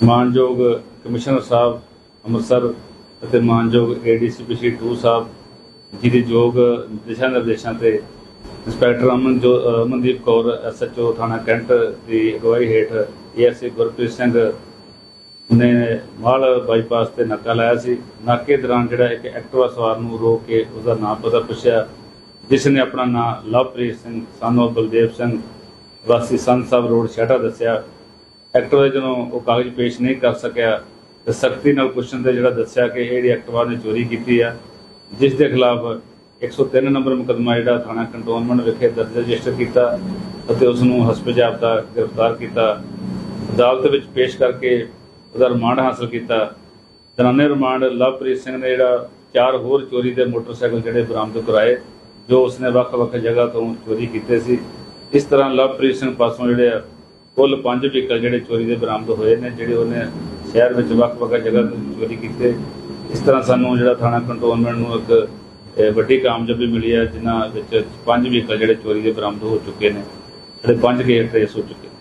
ਮਾਨਯੋਗ ਕਮਿਸ਼ਨਰ ਸਾਹਿਬ ਅੰਮ੍ਰਿਤਸਰ ਅਤੇ ਮਾਨਯੋਗ ਏਡੀਸੀਪੀ ਸ਼੍ਰੀ 2 ਸਾਹਿਬ ਜੀ ਦੇ ਯੋਗ ਦਿਸ਼ਾ ਨਿਰਦੇਸ਼ਾਂ ਤੇ ਇੰਸਪੈਕਟਰ ਅਮਨ ਜੋ ਅਮਨਦੀਪ ਕੌਰ ਐਸਐਚਓ ਥਾਣਾ ਕੈਂਟ ਦੀ ਅਗਵਾਈ ਹੇਠ ਏਐਸਏ ਗੁਰਪ੍ਰੀਤ ਸਿੰਘ ਨੇ ਮਾਲ ਬਾਈਪਾਸ ਤੇ ਨਾਕਾ ਲਾਇਆ ਸੀ। ਨਾਕੇ ਦੌਰਾਨ ਜਿਹੜਾ ਇੱਕ ਐਕਟਿਵਾ ਸਵਾਰ ਨੂੰ ਰੋਕ ਕੇ ਉਹਦਾ ਨਾਮ ਪਤਾ ਪੁੱਛਿਆ, ਜਿਸ ਨੇ ਆਪਣਾ ਨਾਮ ਲਵਪ੍ਰੀਤ ਸਿੰਘ ਸਾਨੂੰ ਬਲਦੇਵ ਸਿੰਘ, ਵਾਸੀ ਸੰਤ ਸਾਹਿਬ ਰੋਡ ਛਾਟਾ ਦੱਸਿਆ। ਐਕਟਿਵਾ ਜਦੋਂ ਉਹ ਕਾਗਜ਼ ਪੇਸ਼ ਨਹੀਂ ਕਰ ਸਕਿਆ, ਤੇ ਸਖਤੀ ਨਾਲ ਪੁੱਛਣ ਤੇ ਜਿਹੜਾ ਦੱਸਿਆ ਕਿ ਇਹ ਜਿਹੜੀ ਐਕਟਿਵਾ ਨੇ ਚੋਰੀ ਕੀਤੀ ਆ, ਜਿਸ ਦੇ ਖਿਲਾਫ 103 ਨੰਬਰ ਮੁਕੱਦਮਾ ਜਿਹੜਾ ਥਾਣਾ ਕੰਟੋਨਮੈਂਟ ਵਿਖੇ ਦਰਜ ਰਜਿਸਟਰ ਕੀਤਾ ਅਤੇ ਉਸ ਨੂੰ ਹਸਪਤਾਲ ਜਾਬਤਾ ਗ੍ਰਿਫਤਾਰ ਕੀਤਾ, ਅਦਾਲਤ ਵਿੱਚ ਪੇਸ਼ ਕਰਕੇ ਉਹਦਾ ਰਿਮਾਂਡ ਹਾਸਲ ਕੀਤਾ। ਦਰਾਨੇ ਰਿਮਾਂਡ ਲਵਪ੍ਰੀਤ ਸਿੰਘ ਨੇ ਜਿਹੜਾ ਚਾਰ ਹੋਰ ਚੋਰੀ ਦੇ ਮੋਟਰਸਾਈਕਲ ਜਿਹੜੇ ਬਰਾਮਦ ਕਰਾਏ ਜੋ ਉਸਨੇ ਵੱਖ-ਵੱਖ ਜਗ੍ਹਾ ਤੋਂ ਚੋਰੀ ਕੀਤੇ ਸੀ। ਇਸ ਤਰ੍ਹਾਂ ਲਵਪ੍ਰੀਤ ਸਿੰਘ ਪਾਸੋਂ ਜਿਹੜੇ ਆ ਕੁੱਲ ਪੰਜ ਵਹੀਕਲ ਜਿਹੜੇ ਚੋਰੀ ਦੇ ਬਰਾਮਦ ਹੋਏ ਨੇ, ਜਿਹੜੇ ਉਹਨੇ ਸ਼ਹਿਰ ਵਿੱਚ ਵੱਖ-ਵੱਖ ਜਗ੍ਹਾ ਤੋਂ ਚੋਰੀ ਕੀਤੇ। ਇਸ ਤਰ੍ਹਾਂ ਸਾਨੂੰ ਜਿਹੜਾ ਥਾਣਾ ਕੰਟੋਨਮੈਂਟ ਨੂੰ ਇੱਕ ਵੱਡੀ ਕਾਮਯਾਬੀ ਮਿਲੀ ਹੈ, ਜਿਨ੍ਹਾਂ ਵਿੱਚ ਪੰਜ ਵਹੀਕਲ ਜਿਹੜੇ ਚੋਰੀ ਦੇ ਬਰਾਮਦ ਹੋ ਚੁੱਕੇ ਨੇ। ਜਿਹੜੇ ਪੰਜ ਗੇਟ ਟ੍ਰੇਸ ਹੋ ਚੁੱਕੇ ਨੇ।